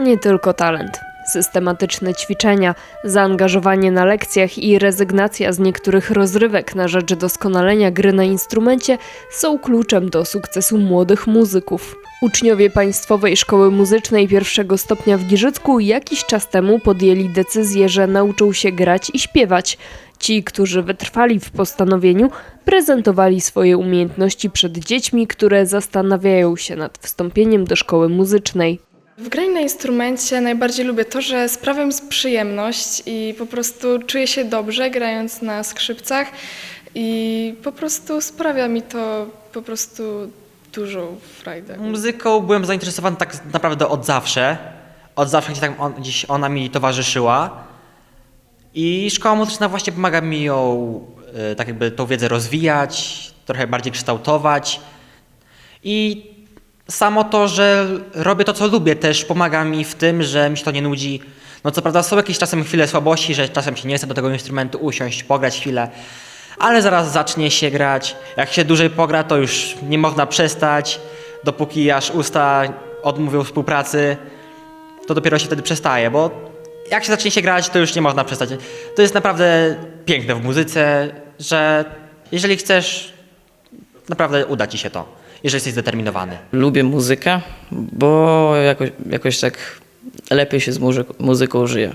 nie tylko talent. Systematyczne ćwiczenia, zaangażowanie na lekcjach i rezygnacja z niektórych rozrywek na rzecz doskonalenia gry na instrumencie są kluczem do sukcesu młodych muzyków. Uczniowie Państwowej Szkoły Muzycznej pierwszego stopnia w Giżycku jakiś czas temu podjęli decyzję, że nauczą się grać i śpiewać. Ci, którzy wytrwali w postanowieniu, prezentowali swoje umiejętności przed dziećmi, które zastanawiają się nad wstąpieniem do szkoły muzycznej. W graniu na instrumencie najbardziej lubię to, że sprawia mi przyjemność i po prostu czuję się dobrze grając na skrzypcach i po prostu sprawia mi to po prostu dużą frajdę. Muzyką byłem zainteresowany tak naprawdę od zawsze. Od zawsze gdzieś, on, gdzieś ona mi towarzyszyła. I szkoła muzyczna właśnie pomaga mi ją, e, tak jakby tą wiedzę rozwijać, trochę bardziej kształtować. I samo to, że robię to, co lubię, też pomaga mi w tym, że mi się to nie nudzi. No co prawda są jakieś czasem chwile słabości, że czasem się nie chce do tego instrumentu usiąść, pograć chwilę, ale zaraz zacznie się grać. Jak się dłużej pogra, to już nie można przestać, dopóki aż usta odmówią współpracy, to dopiero się wtedy przestaje, bo jak się zacznie się grać, to już nie można przestać. To jest naprawdę piękne w muzyce, że jeżeli chcesz, naprawdę uda ci się to, jeżeli jesteś zdeterminowany. Lubię muzykę, bo jakoś, jakoś tak lepiej się z muzyk- muzyką żyje.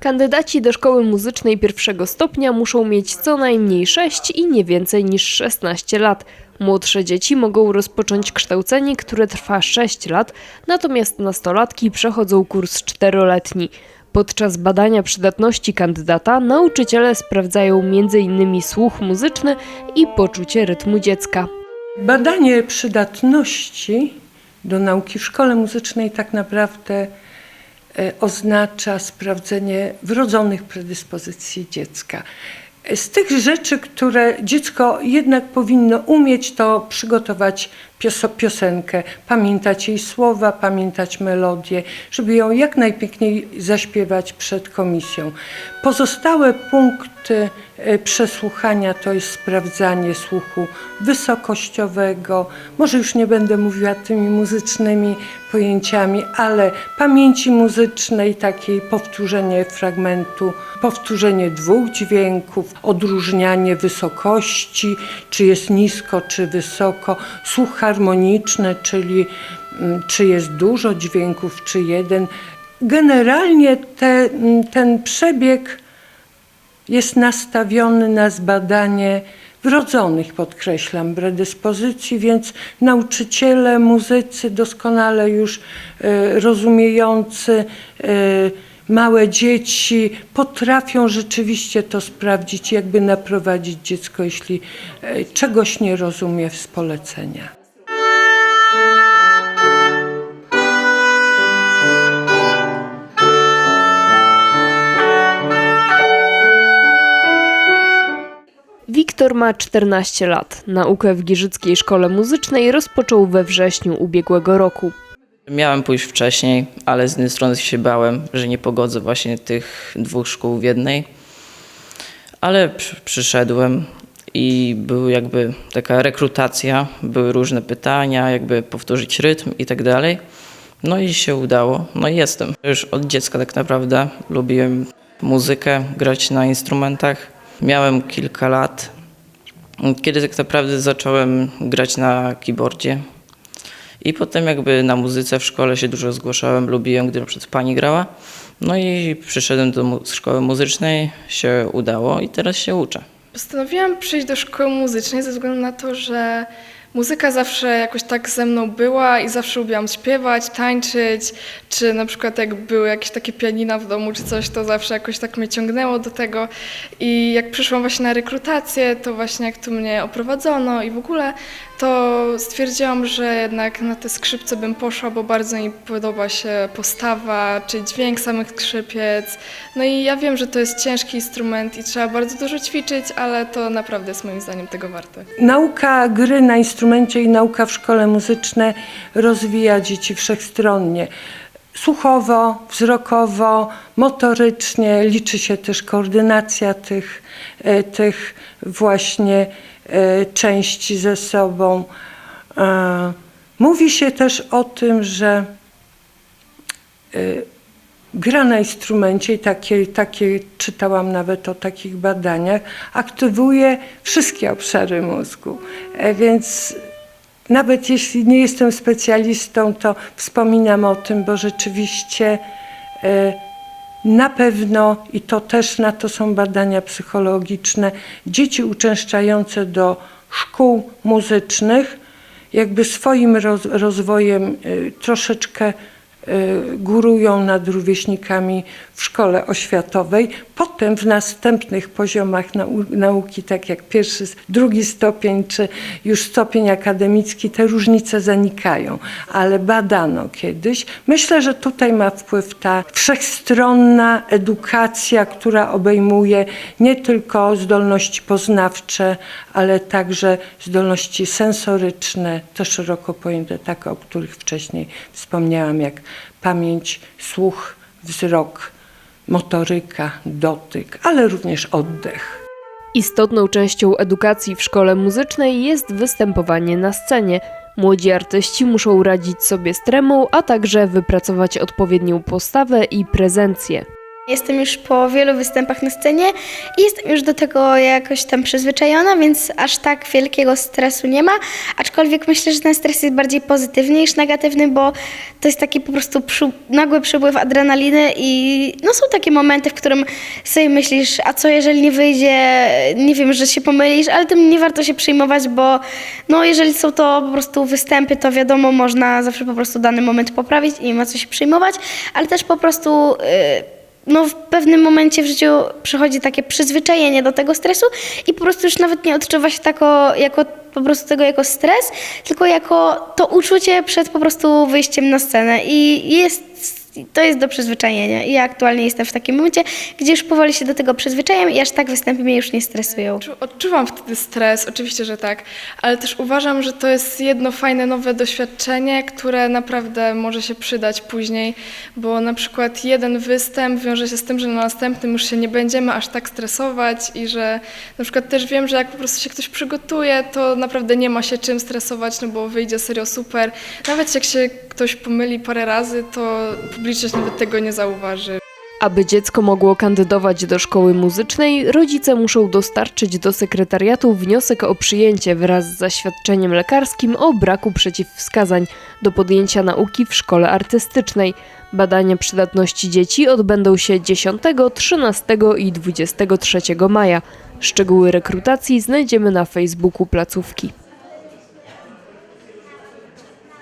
Kandydaci do szkoły muzycznej pierwszego stopnia muszą mieć co najmniej 6 i nie więcej niż 16 lat. Młodsze dzieci mogą rozpocząć kształcenie, które trwa 6 lat, natomiast nastolatki przechodzą kurs czteroletni. Podczas badania przydatności kandydata nauczyciele sprawdzają m.in. słuch muzyczny i poczucie rytmu dziecka. Badanie przydatności do nauki w szkole muzycznej tak naprawdę e, oznacza sprawdzenie wrodzonych predyspozycji dziecka. Z tych rzeczy, które dziecko jednak powinno umieć, to przygotować piosenkę, pamiętać jej słowa, pamiętać melodię, żeby ją jak najpiękniej zaśpiewać przed komisją. Pozostałe punkty e, przesłuchania to jest sprawdzanie słuchu wysokościowego. Może już nie będę mówiła tymi muzycznymi pojęciami, ale pamięci muzycznej, takiej powtórzenie fragmentu, powtórzenie dwóch dźwięków, odróżnianie wysokości, czy jest nisko, czy wysoko, słuch harmoniczny, czyli mm, czy jest dużo dźwięków, czy jeden. Generalnie te, mm, ten przebieg jest nastawiony na zbadanie wrodzonych, podkreślam, predyspozycji, więc nauczyciele, muzycy doskonale już e, rozumiejący e, małe dzieci potrafią rzeczywiście to sprawdzić, jakby naprowadzić dziecko, jeśli e, czegoś nie rozumie z polecenia. Wiktor ma 14 lat. Naukę w Giżyckiej Szkole Muzycznej rozpoczął we wrześniu ubiegłego roku. Miałem pójść wcześniej, ale z jednej strony się bałem, że nie pogodzę właśnie tych dwóch szkół w jednej. Ale przy, przyszedłem i był jakby taka rekrutacja, były różne pytania, jakby powtórzyć rytm i tak dalej. No i się udało, no i jestem. Już od dziecka tak naprawdę lubiłem muzykę, grać na instrumentach. Miałem kilka lat, kiedy tak naprawdę zacząłem grać na keyboardzie. I potem jakby na muzyce w szkole się dużo zgłaszałem, lubiłem, gdy na przykład pani grała. No i przyszedłem do szkoły muzycznej, się udało i teraz się uczę. Postanowiłam przyjść do szkoły muzycznej ze względu na to, że muzyka zawsze jakoś tak ze mną była i zawsze lubiłam śpiewać, tańczyć, czy na przykład jak były jakieś takie pianina w domu czy coś, to zawsze jakoś tak mnie ciągnęło do tego. I jak przyszłam właśnie na rekrutację, to właśnie jak tu mnie oprowadzono i w ogóle, to stwierdziłam, że jednak na te skrzypce bym poszła, bo bardzo mi podoba się postawa czy dźwięk samych skrzypiec. No i ja wiem, że to jest ciężki instrument i trzeba bardzo dużo ćwiczyć, ale to naprawdę jest moim zdaniem tego warte. Nauka gry na instrumencie i nauka w szkole muzycznej rozwija dzieci wszechstronnie. Słuchowo, wzrokowo, motorycznie, liczy się też koordynacja tych, e, tych właśnie części ze sobą. E, Mówi się też o tym, że y, gra na instrumencie i takie, takie czytałam nawet o takich badaniach, aktywuje wszystkie obszary mózgu. E, Więc nawet jeśli nie jestem specjalistą, to wspominam o tym, bo rzeczywiście e, na pewno, i to też na to są badania psychologiczne, dzieci uczęszczające do szkół muzycznych, jakby swoim roz, rozwojem y, troszeczkę górują nad rówieśnikami w szkole oświatowej. Potem w następnych poziomach nau nauki, tak jak pierwszy, drugi stopień, czy już stopień akademicki, te różnice zanikają, ale badano kiedyś. Myślę, że tutaj ma wpływ ta wszechstronna edukacja, która obejmuje nie tylko zdolności poznawcze, ale także zdolności sensoryczne, to szeroko pojęte, takie, o których wcześniej wspomniałam, jak pamięć, słuch, wzrok, motoryka, dotyk, ale również oddech. Istotną częścią edukacji w szkole muzycznej jest występowanie na scenie. Młodzi artyści muszą radzić sobie z tremą, a także wypracować odpowiednią postawę i prezencję. Jestem już po wielu występach na scenie i jestem już do tego jakoś tam przyzwyczajona, więc aż tak wielkiego stresu nie ma. Aczkolwiek myślę, że ten stres jest bardziej pozytywny niż negatywny, bo to jest taki po prostu przy, nagły przypływ adrenaliny i no są takie momenty, w którym sobie myślisz, a co jeżeli nie wyjdzie, nie wiem, że się pomylisz, ale tym nie warto się przejmować, bo no jeżeli są to po prostu występy, to wiadomo, można zawsze po prostu dany moment poprawić i nie ma co się przejmować, ale też po prostu... Yy, no w pewnym momencie w życiu przychodzi takie przyzwyczajenie do tego stresu i po prostu już nawet nie odczuwa się tako, jako po prostu tego jako stres, tylko jako to uczucie przed po prostu wyjściem na scenę. I jest to jest do przyzwyczajenia i ja aktualnie jestem w takim momencie, gdzie już powoli się do tego przyzwyczajam i aż tak występy mnie już nie stresują. Czu- Odczuwam wtedy stres, oczywiście, że tak, ale też uważam, że to jest jedno fajne nowe doświadczenie, które naprawdę może się przydać później, bo na przykład jeden występ wiąże się z tym, że na następnym już się nie będziemy aż tak stresować i że na przykład też wiem, że jak po prostu się ktoś przygotuje, to naprawdę nie ma się czym stresować, no bo wyjdzie serio super. Nawet jak się ktoś pomyli parę razy, to publiczność nawet tego nie zauważy. Aby dziecko mogło kandydować do szkoły muzycznej, rodzice muszą dostarczyć do sekretariatu wniosek o przyjęcie wraz z zaświadczeniem lekarskim o braku przeciwwskazań do podjęcia nauki w szkole artystycznej. Badania przydatności dzieci odbędą się 10, 13 i 23 maja. Szczegóły rekrutacji znajdziemy na Facebooku placówki.